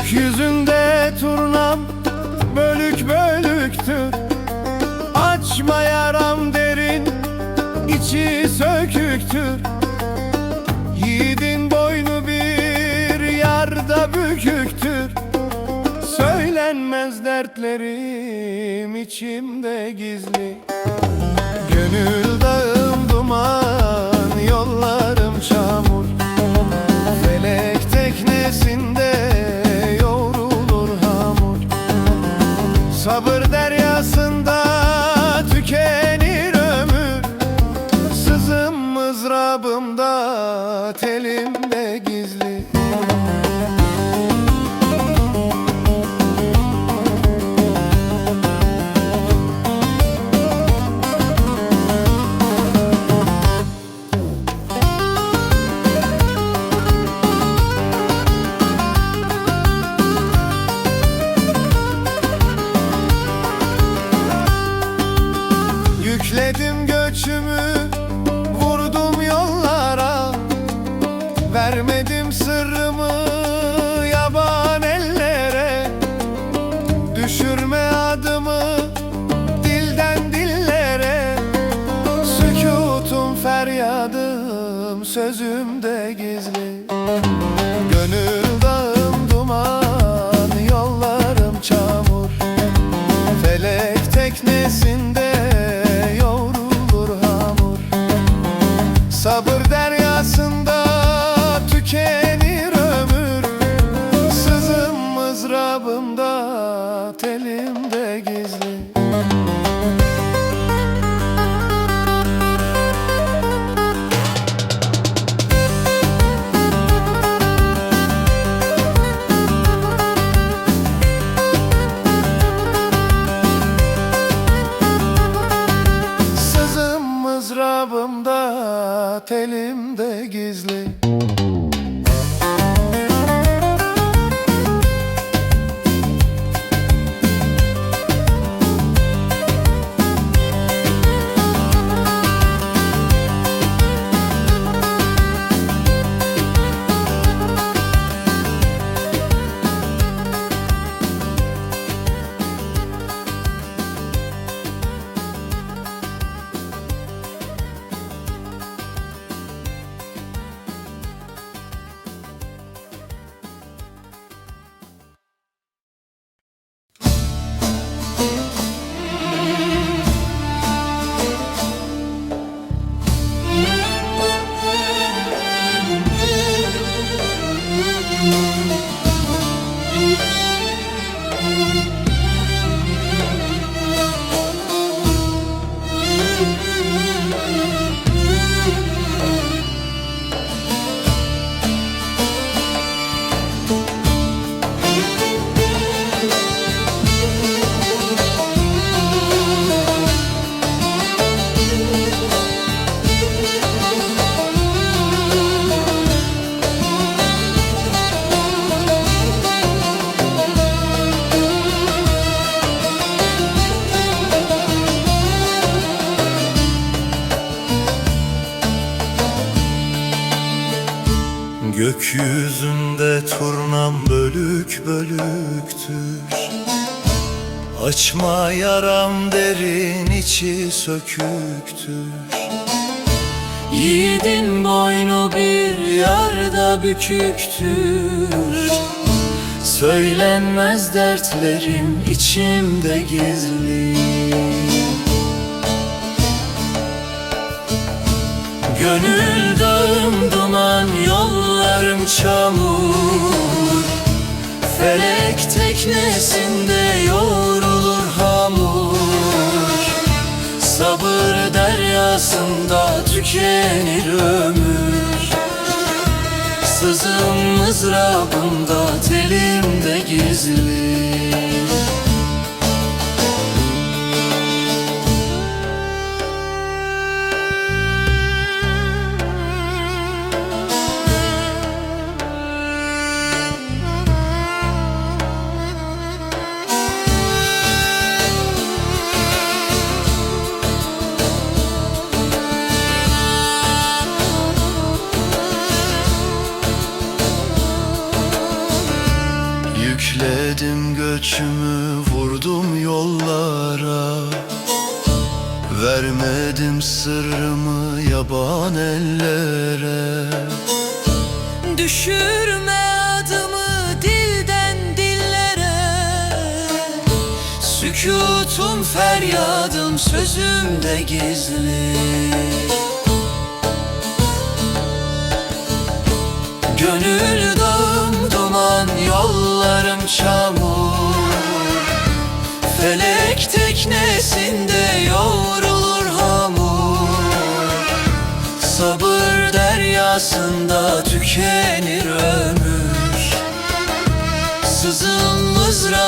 Gökyüzünde turnam bölük bölüktür Açma yaram derin içi söküktür Yiğidin boynu bir yarda büküktür Söylenmez dertlerim içimde gizli. Gönül dağım Sabır deryasında Vermedim sırrımı Yaban ellere. Düşürme adımı Dilden dillere. Sükutum feryadım Sözümde gizli. Gönül dağım duman Yollarım çamur. Felek teknesinde yoğrulur hamur. Sabır mızrabımda telimde gizli Gökyüzünde turnam bölük bölüktür. Açma yaram derin içi söküktür. Yiğidin boynu bir yarda büküktür. Söylenmez dertlerim içimde gizli. Gönül dağım teknesinde yoğrulur hamur. Sabır deryasında tükenir ömür. Sızım mızrabımda telimde gizli Vermedim sırrımı yaban ellere. Düşürme adımı dilden dillere. Sükutum feryadım sözümde gizli. Gönül dağım duman yollarım çamur. Felek teknesinde yoğrulur deryasında tükenir ömür. Sızım mızrabı